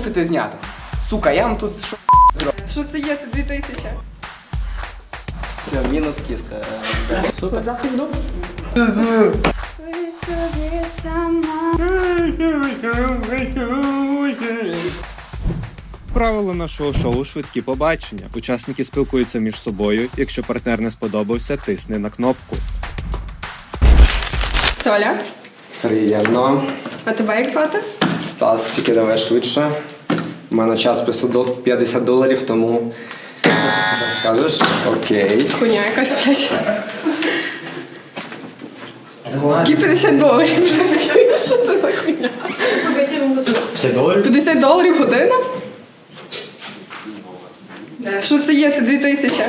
мусите зняти. Сука, я вам тут що Що це є? Це 2000. Все, мінус кіска. Е, Супер. До. Правила нашого шоу швидкі побачення. Учасники спілкуються між собою. Якщо партнер не сподобався, тисни на кнопку. Соля, Приємно. а тебе як звати? Стас, тільки давай швидше. У мене час 50 50 доларів, тому. Скажеш? Окей. Хуйня якась, блядь. Які 50 доларів? Що це за хуйня? 50 доларів? 50 доларів година? Що це є? Це 2000.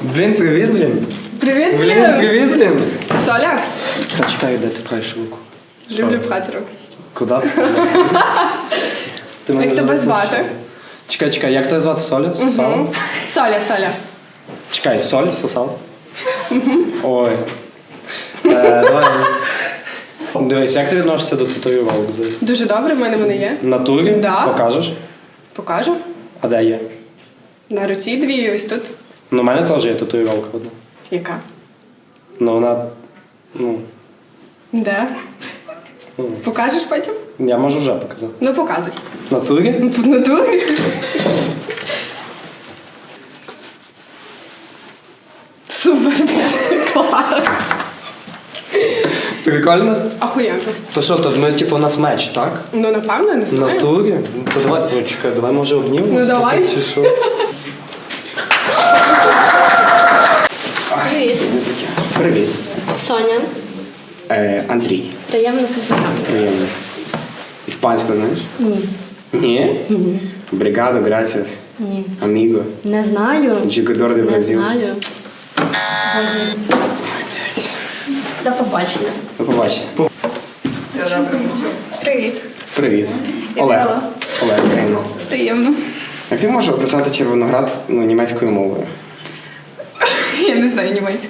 Блін, привіт, блін. Привіт, Блін, блін. привіт, блін. Соля, Та чекай, де ти пхаєш руку? Люблю пхати руки. Куди? Ти мене Як тебе звати? Чекай, чекай, як тебе звати? Соля? Сосал? Мгм. Соля, Соля. Чекай, соль, сосал? Ой. Е, давай. Дивись, як ти відносишся до татуювання? взагалі? Дуже добре, в мене вони є. В натурі? Да. Покажеш? Покажу. А де є? На руці дві, ось тут. Ну, у мене теж є татуювалка одна. Яка? Ну, вона. Ну, Де? Ну, Покажеш потім? я можу вже показати. Ну, показуй. В натурі? В натурі. Супер, клас. Прикольно? Ахуєнно. То що, то ми, типу, у нас меч, так? Ну, напевно, не В знаю. натурі? Ну, то давай, ну, чекай, давай може обнімемося? Ну, давай. Чи що? Привіт, Привіт, Соня. Е, Андрій. Приємно познайомитися. Приємно. Іспанську знаєш? Ні. Ні? Ні. Бригадо, грасіас, Ні. аміго, Не знаю. джигадор де Не знаю. Боже. До побачення. До побачення. Привіт. Привіт. Я Олег. Олег, приємно. Приємно. Як ти можеш описати Червоноград ну, німецькою мовою? Я не знаю німецьку.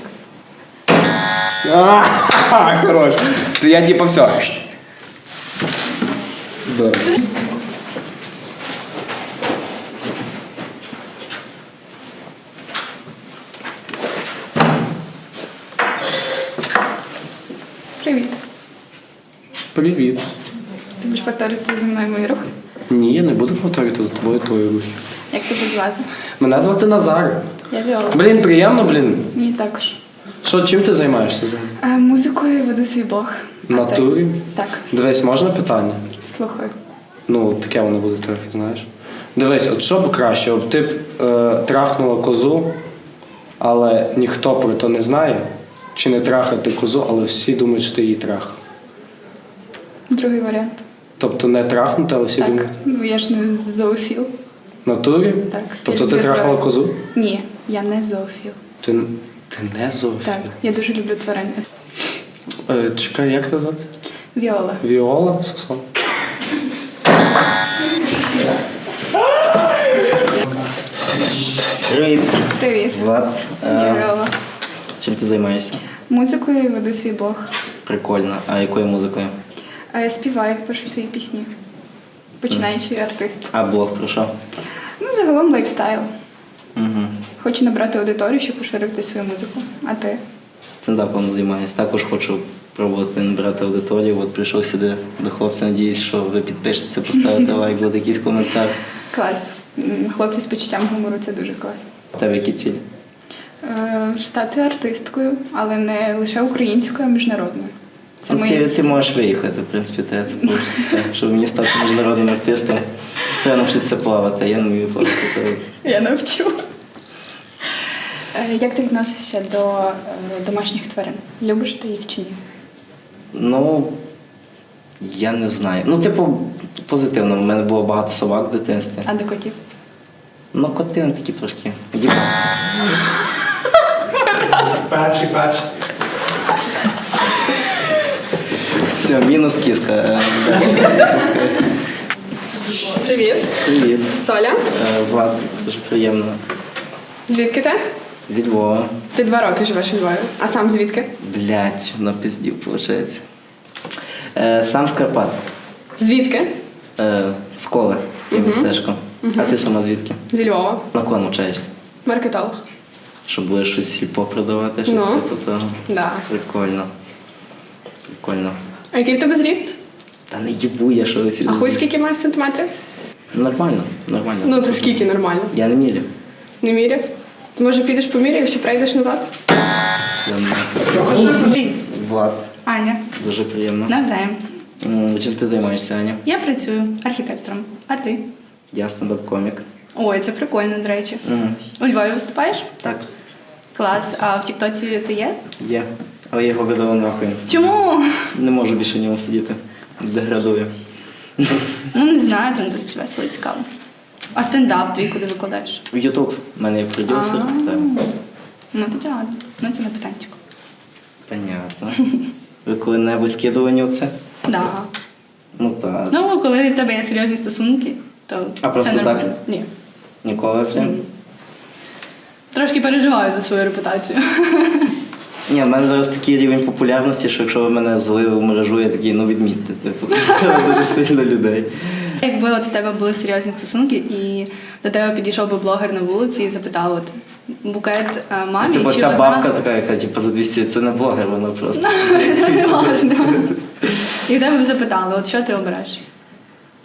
А, хорош. Це я типу все. Здорово. Привіт. Привіт. Ти будеш повторити зі мною мої рухи? Ні, я не буду повторювати за тобою твої рухи. Як тебе звати? Мене звати Назар. Я Віола. Блін, приємно, блін. Мені також. Що, чим ти займаєшся взагалі? А, музикою веду свій блог. Натурі? Так, Дивись, можна питання? слухаю. Ну, таке воно буде трохи, знаєш. Дивись, от що б краще, от ти б е, трахнула козу, але ніхто про то не знає, чи не трахати козу, але всі думають, що ти її трах. Другий варіант. Тобто не трахнути, але всі так. думають. Ну я ж не зоофіл. Натурі? Так. Тобто Я ти трахала козу? Ні, я не зоофіл. Ти, не зовсім. Так, я дуже люблю тварин. Е, чекай, як тебе звати? Віола. Віола Сосон. Привіт. Привіт. Влад. Я Е, Віола. чим ти займаєшся? Музикою веду свій блог. Прикольно. А якою музикою? А я співаю, пишу свої пісні. Починаючий артист. А блог про що? Ну, загалом лайфстайл. Угу. Хочу набрати аудиторію, щоб поширити свою музику. А ти? Стендапом займаюся. Також хочу пробувати набирати аудиторію. От прийшов сюди до хлопця. Надіюсь, що ви підпишетеся, поставите лайк, буде якийсь коментар. Клас. Хлопці з почуттям гумору це дуже класно. У тебе які цілі? Е, Стати артисткою, але не лише українською, а міжнародною. Це Ну, ти, ти можеш виїхати, в принципі, те це вийде. Щоб мені стати міжнародним артистом. Треба навчитися плавати, я не вмію плавати. Я навчу. Е, Як ти відносишся до е, домашніх тварин? Любиш ти їх чи ні? Ну, я не знаю. Ну, типу, позитивно. У мене було багато собак в дитинстві. А до котів? Ну, коти вони такі трошки. Перший, перший. Все, мінус кіска. Е. Привіт. Привіт. Соля. Влад, дуже приємно. Звідки ти? Зі Львова. Ти два роки живеш у Львові. А сам звідки? Блять, напиздів, виходить. Е, сам з Карпат. Звідки? Е, з кола і містечко. А ти сама звідки? Зі Львова. На кого навчаєшся? Маркетолог. Щоб будеш щось сільпо продавати, щось Ну. типу того. Да. Прикольно. Прикольно. А який в тебе зріст? Та не їбу я, що ви всі. А хуй скільки маєш сантиметрів? Нормально, нормально. Ну, то скільки нормально? Я не мірю. Не міряв? Ти може підеш поміряєш чи прийдеш назад? Влад, Аня, дуже приємно. навзаєм. М, Чим ти займаєшся, Аня? Я працюю архітектором. А ти? Я стендап-комік. Ой, це прикольно, до речі. У Львові виступаєш? Так, Клас. А в Тіктоці ти є? є. Але я його видала нахуй. Чому? Не можу більше в ньому сидіти. Деградую. Ну не знаю, там досить весело і цікаво. А стендап твій куди викладаєш? В Ютуб в мене є продюсер. А. Так. Ну тоді ладно. Ну це на питанчику. Понятно. Ви коли-небудь скидувані оце? Да. Ну так. Ну, коли в тебе є серйозні стосунки, то А просто це нормально. так? Ні. Ніколи вже? Трошки переживаю за свою репутацію. Ні, в мене зараз такий рівень популярності, що якщо ви мене злили в мережу, я такий, ну відмітьте. Типу, дуже сильно людей. Якби от в тебе були серйозні стосунки, і до тебе підійшов би блогер на вулиці і запитав, от букет а, мамі, Типу чи ця вона... бабка така, яка типу, за 200, це не блогер, вона просто. Це не важливо. І в тебе б запитали, от що ти обереш?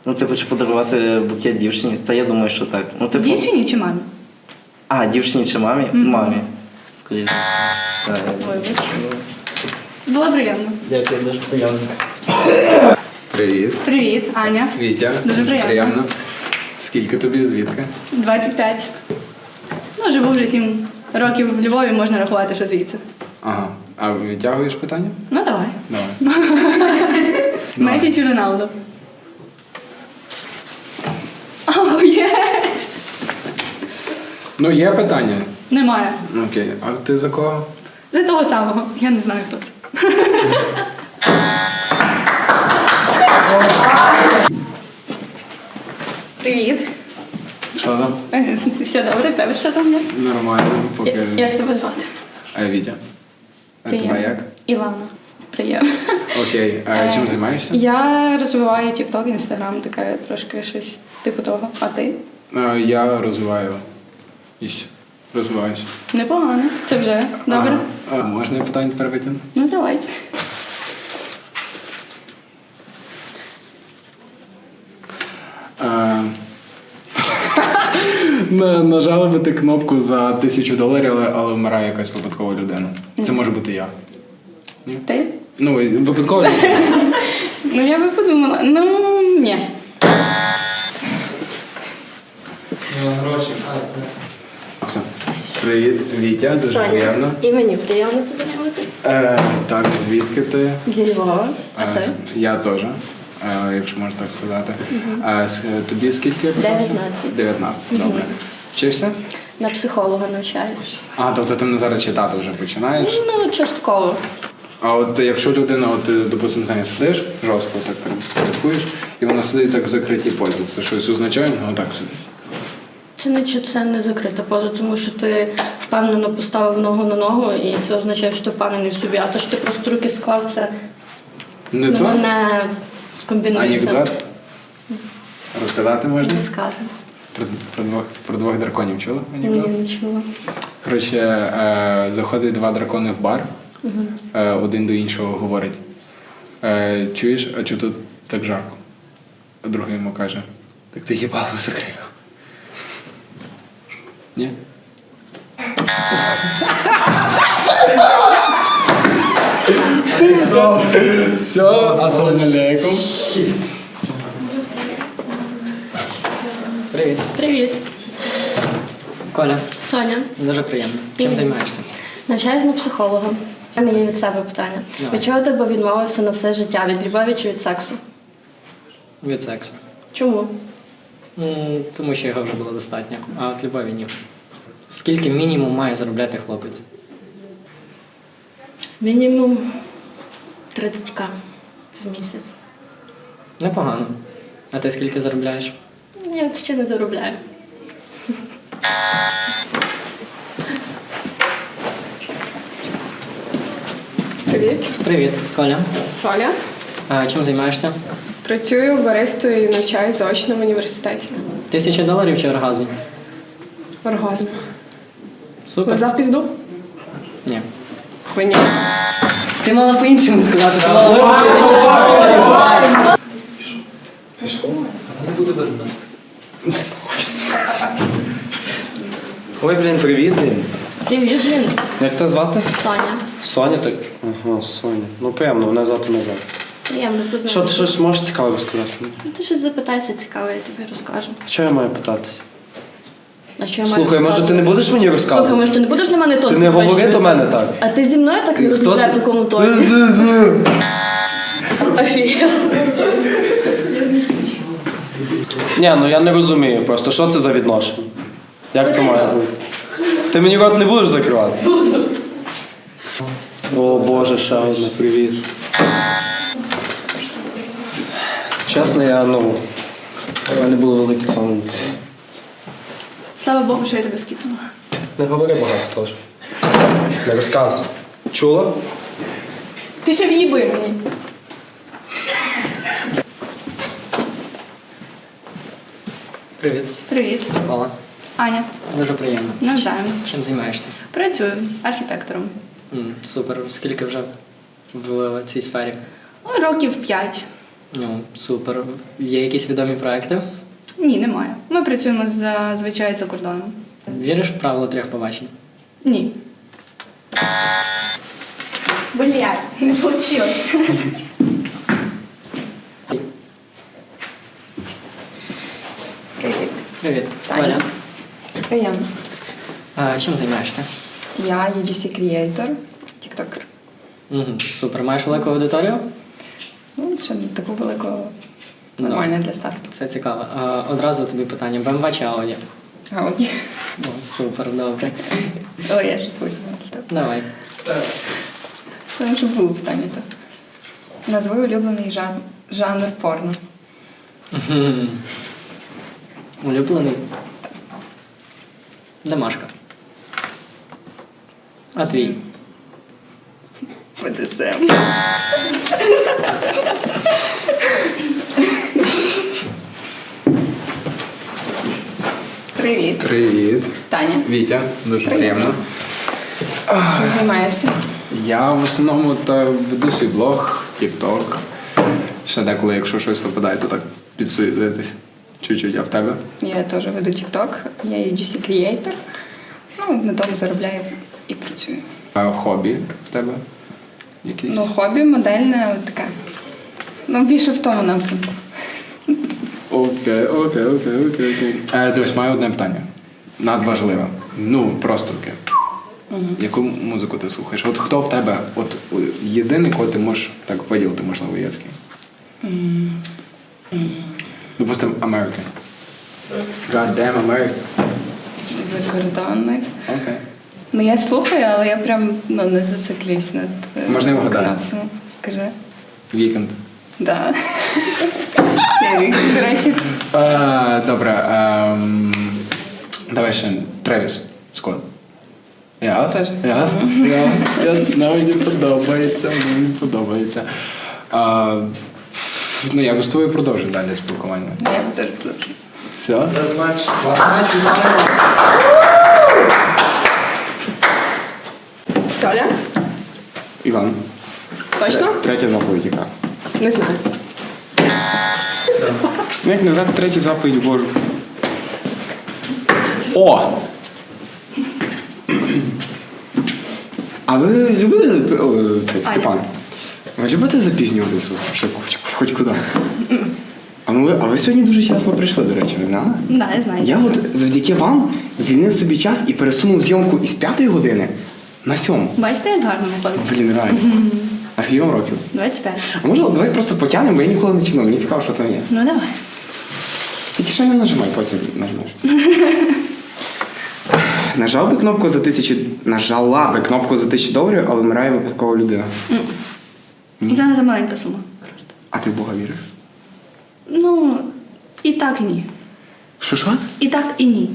Ну, типу, чи подарувати букет дівчині? Та я думаю, що так. Ну, типу, Дівчині чи мамі? А, дівчині чи мамі? Мамі. Скоріше. Так. Вибач. Було приємно. Дякую, дуже приємно. Привіт, Привіт, Аня. Вітя. Дуже приємно. приємно. Скільки тобі, звідки? 25. Ну, живу вже 7 років в Львові, можна рахувати, що звідси. Ага. А відтягуєш питання? Ну давай. Давай. Месі чи Роналдо? О! Ну, є питання. Немає. Окей. А ти за кого? За того самого. Я не знаю, хто це. Привіт. Що там? Все добре, в тебе що там є? Нормально, поки. Я- Як тебе звати? А Вітя. А тебе як? Ілана. Приємно. Окей. А чим займаєшся? Я розвиваю TikTok, Instagram, таке трошки щось типу того. А ти? Я розвиваю. Ісь. Розвиваюся. Непогано. Це вже добре. Ага. А, можна я питання тепер витягну? Ну давай. На- Нажали кнопку за тисячу доларів, але, але вмирає якась випадкова людина. Це може бути я. Ти? Ну, випадкова людина. Ну я би подумала. Ну ні. Все. Привіт, Вітя, дуже приємно. І мені приємно познайомитись. Е, так, звідки ти? Зі Львова. А Е, ти? я теж, е, якщо можна так сказати. Е, тобі скільки? я 19. 19, добре. Вчишся? На психолога навчаюсь. А, тобто ти не зараз читати вже починаєш. Ну, частково. А от якщо людина, от ти, допустимо, за сидиш, жорстко так кайфуєш, і вона сидить так в закритій позі, це щось означає, ну так сидить. Це не чи це не закрита поза, тому що ти впевнено поставив ногу на ногу, і це означає, що ти впевнений в собі. А то, що ти просто руки склав, це Не ну, то? не комбінується. Анекдот? Розказати можна? Розказуй. Про, про, двох, про двох драконів чула? Ні, не чула. Коротше, е, заходить два дракони в бар, е, один до іншого говорить: е, чуєш, а чого тут так жарко? А другий йому каже: Так ти їбало закрив. Ні? Все, все, ассаламу алейкум. Привіт, Привіт, Коля. Соня. Дуже приємно. Чим Привіт. займаєшся? Навчаюсь на психолога. У мене є від себе питання. Давай. Від чого ти би відмовився на все життя? Від любові чи від сексу? Від сексу. Чому? М, Тому що його вже було достатньо, а от любові ні. Скільки мінімум має заробляти хлопець? Мінімум 30к в місяць. Непогано. А ти скільки заробляєш? Я ще не заробляю. Привіт. Привіт, Коля. Соля. А чим займаєшся? Працюю баристою і навчаюсь заочно в університеті. Тисяча доларів чи оргазм? Оргазм. Супер. Лизав пізду? Ні. Ви ні. Ти мала по-іншому сказати. ти мала- Ой, блін, привіт, блін. Привіт, блін. Як тебе звати? Соня. Соня, так. Ага, Соня. Ну приємно, мене звати Назар. Приємно Що ти щось можеш цікаве розказати? Ну, Ти щось запитайся цікаве, я тобі розкажу. А що я маю питати? А що я маю Слухай, може ти не розказувати? будеш мені Слухай, розказувати? може ти не будеш на мене тон Ти не говори до мене так. А ти зі мною так не Хто розмовляй в ти? такому тоні. Офігел. Ні, ну я не розумію просто, що це за відношення? Як то має бути? Ти мені рот не будеш закривати? О Боже, ще одне, привіт. Чесно, я ну. У мене було велике фан. Слава Богу, що я тебе скіпнула. Не говори багато теж. Не розказуй. Чула? Ти ще в'їби мені. Привіт. Привіт, Микола. Аня. Дуже приємно. Навзаєм. Чим займаєшся? Працюю архітектором. М, Супер. Скільки вже в цій сфері? Ну, Років п'ять. Ну, супер. Є якісь відомі проекти? Ні, немає. Ми працюємо зазвичай за кордоном. Віриш в правило трьох побачень? Ні. Блядь, не вийшло. Привіт. Привіт. Таня. Оля. Приємно. А, чим займаєшся? Я UGC Creator, тіктокер. Угу. Супер. Маєш велику аудиторію? Ну, ще не таку велику Ну. нормально для старту. Це цікаво. Одразу тобі питання: BMW чи Audi? Ауді. О, супер, добре. О, я щось витягнула. Давай. Тому що було питання так. Назви улюблений жан... жанр порно. Улюблений. Домашка. А твій? БДСМ. Привіт, Привіт. Таня. Вітя, дуже Привіт. приємно. Чим займаєшся? Я в основному та веду свій блог, TikTok. Ще деколи, якщо щось випадає, то так підсуетитись. Чуть-чуть, а в тебе? Я теж веду TikTok, я UGC Creator. Ну, на тому заробляю і працюю. А хобі в тебе? Якісь? Ну, хобі модельне таке. Ну, більше в тому напрямку. Окей, окей, окей, окей, окей. Е, дивись, маю одне питання. Надважливе. Ну, просто таке. Яку музику ти слухаєш? От хто в тебе, от єдиний, кого ти можеш так виділити, можливо, є такий? Допустим, American. God damn American. Закордонних. Окей. Ну, я слухаю, але я прям ну, не зациклююсь над е, Можна я вгадаю? Кажи. Вікенд. Да. Я до речі. Е, добре. ем, давай ще Тревіс Скотт. Яс? Теж. Яс? Яс? Яс? Ну, мені подобається, мені подобається. А, ну, я би з тобою продовжу далі спілкування. Я б теж продовжую. Все? Соля? Іван. Точно? Третя заповідь яка? Не знаю. Як не знати третя заповідь Божу. О! А ви любите о, це, Степан? Ви любите запізнюватися ще хоч, хоч куди? А, ну, ви- а ви сьогодні дуже вчасно прийшли, до речі, ви знали? Да, я знаю. Я от завдяки вам звільнив собі час і пересунув зйомку із п'ятої години на сьому. Бачите, як гарно виходить? Блін, реально. А скільки вам років? 25. А може, от давай просто потягнемо, бо я ніколи не тягну. Мені цікаво, що там є. Ну давай. Тільки ще не нажимай, потім нажмеш. Нажав би кнопку за тисячу. Нажала би кнопку за тисячу доларів, а вимирає випадкова людина. Це за маленька сума. Просто. А ти в Бога віриш? Ну, і так, і ні. Що що? І так, і ні.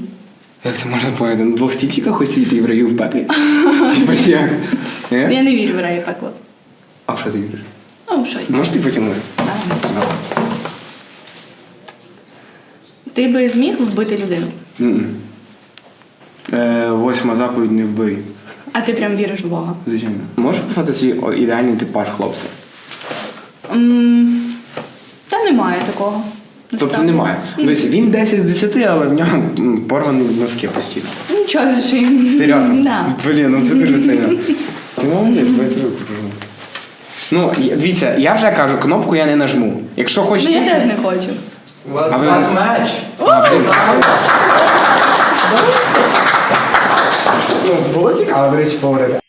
Як це можна поняти? На двох стільчиках хоч сидіти і в раю в пеклі? Типа як? Ні? Я не вірю в рай і пекло. А в що ти віриш? Ну, щось. Можеш ти потягнути? Так. Ти би зміг вбити людину? М-м. Е, восьма заповідь не вбий. А ти прям віриш в Бога? Звичайно. Можеш писати свій о, ідеальний типаж хлопця? М, Та немає такого. Тобто Насправді. немає. Тобто він 10 з 10, але в нього м, порвані носки постійно. Нічого що він- Серйозно? Да. Блін, ну це дуже сильно. Ти молодець, ти руку пожму. Ну, я- дивіться, я вже кажу, кнопку я не нажму. Якщо Ну хочете. я теж не хочу. А ви... меч. А, блін. Ну, було цікаво, до речі, поговорити.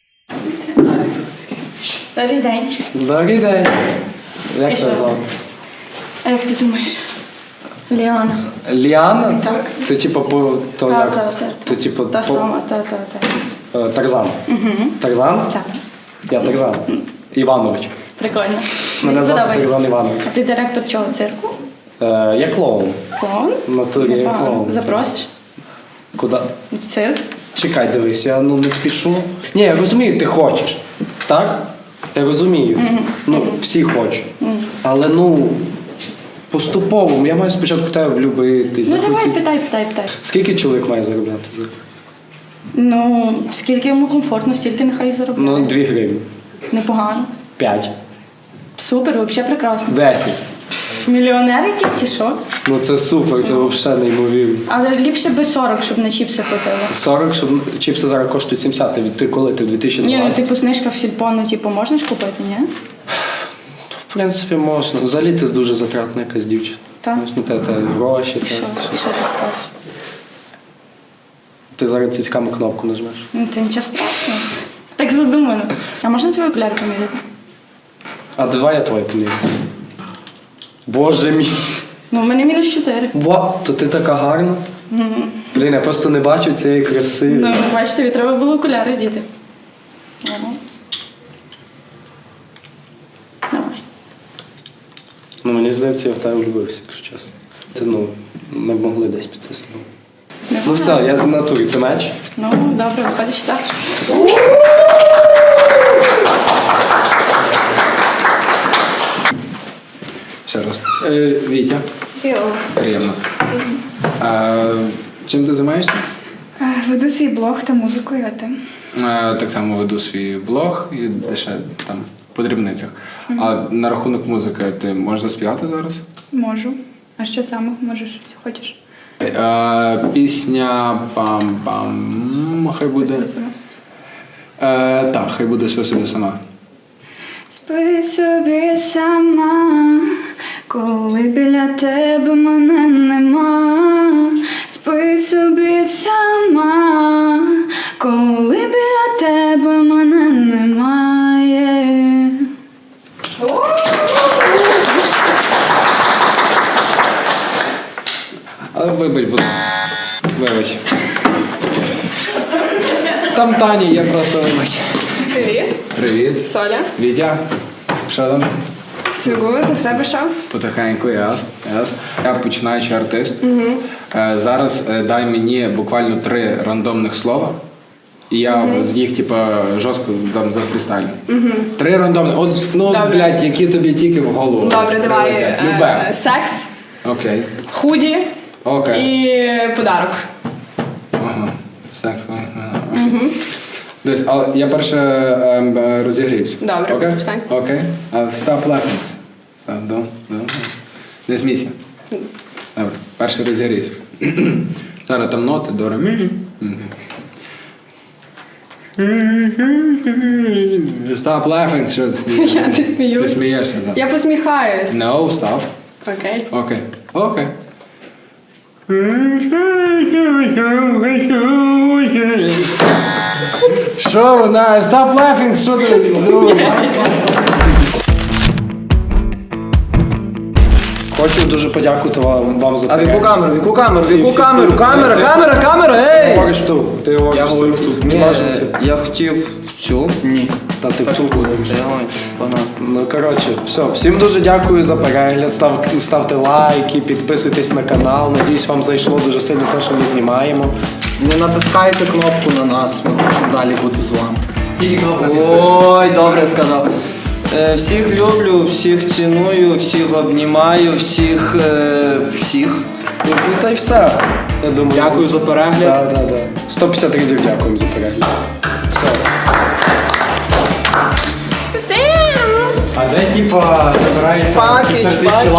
Добрий день. Добрий день. Як І тебе звати? А як ти думаєш? Ліана. Ліана? Так. Ти типу по то Та, як? та, та, Ти типу Та по- сама, та, та, та. е, Тарзан. Тарзан? Так. Я Тарзан. Іванович. Прикольно. Мене звати. Тарзан Іванович. А ти директор чого цирку? Е, я клоун. Клоун? Натурі я клоун. Запросиш? Куди? В цирк? Чекай, дивись, я ну не спішу. Ні, я розумію, ти хочеш. Так? Я розумію це. Ну, всі хочуть. Але ну. Поступово, я маю спочатку тебе влюбитись. Ну давай, питай, питай, питай. Скільки чоловік має заробляти? Ну, скільки йому комфортно, стільки нехай заробляє. Ну, 2 гривні. Непогано. 5. Супер, взагалі прекрасно. 10. Мільйонер якийсь чи що? Ну це супер, це взагалі неймовірно. Але ліпше би 40, щоб на чіпси платили. 40, щоб чіпси зараз коштують 70. Ти, ти коли? Ти в Ні, ну 2012? типу знижка в сільпо, ну типу можна ж купити, ні? В принципі, можна. Взагалі ти дуже затратна якась дівчина. Так. Ну, те, те гроші, те, Що, що ти скажеш? Ти зараз цицьками кнопку нажмеш. Ну, ти нічого страшного. Так задумано. А можна твої окуляри поміряти? А давай я твоє помірю. Боже мій. Ну, у мене мінус 4. Ва, то ти така гарна. Блін, я просто не бачу цієї краси. Ну, бачите, тобі треба було окуляри діти. Давай. Ну мені здається, я в тебе влюбився, якщо чесно. Це ну, ми б могли десь піти з тобою. Ну все, я в натурі, це меч. Ну, добре, виходить, що так. Е, Вітя. Приємно. А, чим ти займаєшся? Е, Веду свій блог та музикою, а ти? Е, Так само веду свій блог і ще там по дрібницях. А на рахунок музики ти можеш заспівати зараз? Можу. А що саме можеш, що хочеш? Е, Пісня пам-пам. Хай буде. Е, Так, хай буде все собі сама. Спи собі сама, коли біля тебе мене нема. Спи собі сама, коли біля тебе мене немає. Але вибач, будь ласка. Вибач. Там Тані, я просто вибач. Привіт, Привіт. Соля. Вітя. Що там? Сьогодні ти в тебе що? Потихеньку, яс, яс. Я починаючий артист. Е, зараз е, дай мені буквально три рандомних слова. І я з їх, типа, жорстко дам за фрістайль. Три рандомні. От, ну, Добре. блядь, які тобі тільки в голову. Добре, давай. прилетять. е, Любе. Секс, Окей. худі Окей. і подарок. Ага. Секс. Ага. Окей. Десь, але я перше ем, е, розігріюсь. Добре, Окей? без питань. Окей. А, Stop laughing. Stop, don't, don't. Не смійся. Добре, перше розігріюсь. Зараз там ноти, до ре, мі. Мгм. Stop laughing, що ти Я не сміюсь. Ти смієшся, так. Я посміхаюсь. No, stop. Окей. Окей. Окей. Що вона? Stop laughing, що ти? Ну, Хочу дуже подякувати вам, вам за А в яку камеру? В яку камеру? В яку камеру? Камера, камера, камера, ей! ти говориш Я в ту. Ти говориш в я хотів в цю. Ні. Та в ту вона. Ну коротше, все. Всім дуже дякую за перегляд. Став, ставте лайки, підписуйтесь на канал. Надіюсь, вам зайшло дуже сильно те, що ми знімаємо. Не натискайте кнопку на нас, ми хочемо далі бути з вами. Тільки Ой, добре сказав. Е, всіх люблю, всіх ціную, всіх обнімаю, всіх. Е, всіх. Ну, ну та й все. Я думаю. Дякую за перегляд. Да, да, да. 150 разів дякуємо за перегляд. Все. Типа, собирается тисячі пакеть. лайків?